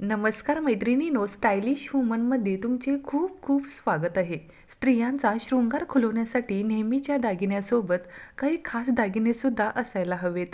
नमस्कार मैत्रिणीनो स्टायलिश वुमनमध्ये तुमचे खूप खूप स्वागत आहे. स्त्रियांचा शृंगार खुलवण्यासाठी नेहमीच्या दागिन्यासोबत काही खास दागिनेसुद्धा असायला हवेत.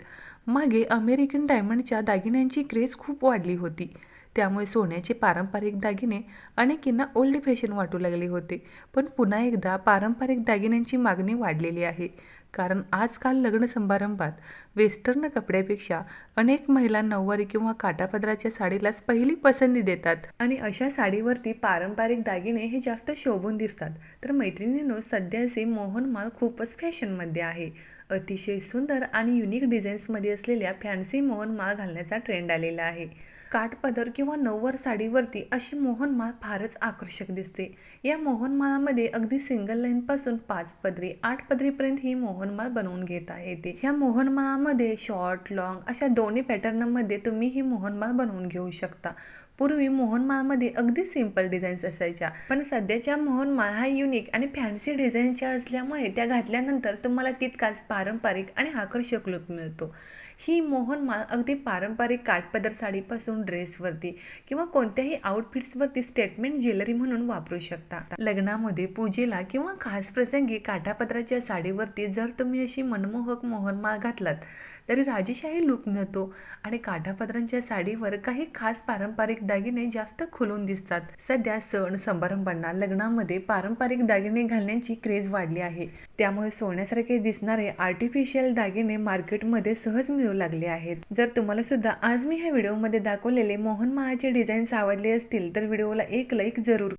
मागे अमेरिकन डायमंडच्या दागिन्यांची क्रेज खूप वाढली होती. त्यामुळे सोन्याचे पारंपरिक दागिने अनेकींना ओल्ड फॅशन वाटू लागले होते. पण पुन्हा एकदा पारंपरिक दागिन्यांची मागणी वाढलेली आहे. कारण आजकाल लग्न समारंभात वेस्टर्न कपड्यापेक्षा अनेक महिला नऊवारी किंवा काटापदराच्या साडीलाच पहिली पसंती देतात. आणि अशा साडीवरती पारंपरिक दागिने हे जास्त शोभून दिसतात. तर मैत्रिणींनो सध्याचे मोहनमाल खूपच फॅशनमध्ये आहे. अतिशय सुंदर आणि युनिक डिझाईन्समध्ये असलेल्या फॅन्सी मोहनमाळ घालण्याचा ट्रेंड आलेला आहे. काठपदर किंवा नऊवार साडीवरती अशी मोहनमाळ फारच आकर्षक दिसते. या मोहनमाळामध्ये अगदी सिंगल लाईनपासून पाच पदरी आठ पदरीपर्यंत ही मोहनमाळ बनवून घेता येते ह्या मोहनमाळामध्ये शॉर्ट लॉंग अशा दोन्ही पॅटर्नमध्ये तुम्ही ही मोहनमाळ बनवून घेऊ शकता. पूर्वी मोहनमाळमध्ये अगदी सिंपल डिझाईन्स असायच्या. पण सध्याच्या मोहनमाळ हा युनिक आणि फॅन्सी डिझाईनच्या असल्यामुळे त्या घातल्यानंतर तुम्हाला तितकाच पारंपरिक आणि आकर्षक लुक मिळतो. ही मोहनमाळ अगदी पारंपरिक काठपदर साडीपासून ड्रेसवरती किंवा कोणत्याही आउटफिट्सवरती स्टेटमेंट ज्वेलरी म्हणून वापरू शकता. लग्नामध्ये पूजेला किंवा खास प्रसंगी काठापदराच्या साडीवरती जर तुम्ही अशी मनमोहक मोहनमाळ घातलात तरी राजेशाही लुक मिळतो आणि काठापदरांच्या साडीवर काही खास पारंपरिक दागिने जास्त खुलून दिसतात. सध्या सण समारंभांना लग्नामध्ये पारंपरिक दागिने घालण्याची क्रेज वाढली आहे. त्यामुळे सोन्यासारखे दिसणारे आर्टिफिशियल दागिने मार्केटमध्ये सहज मिळू लागले आहेत. जर तुम्हाला सुद्धा आज मी ह्या व्हिडिओमध्ये दाखवलेले मोहन महाचे डिझाईन्स आवडले असतील तर व्हिडिओला एक लाईक जरूर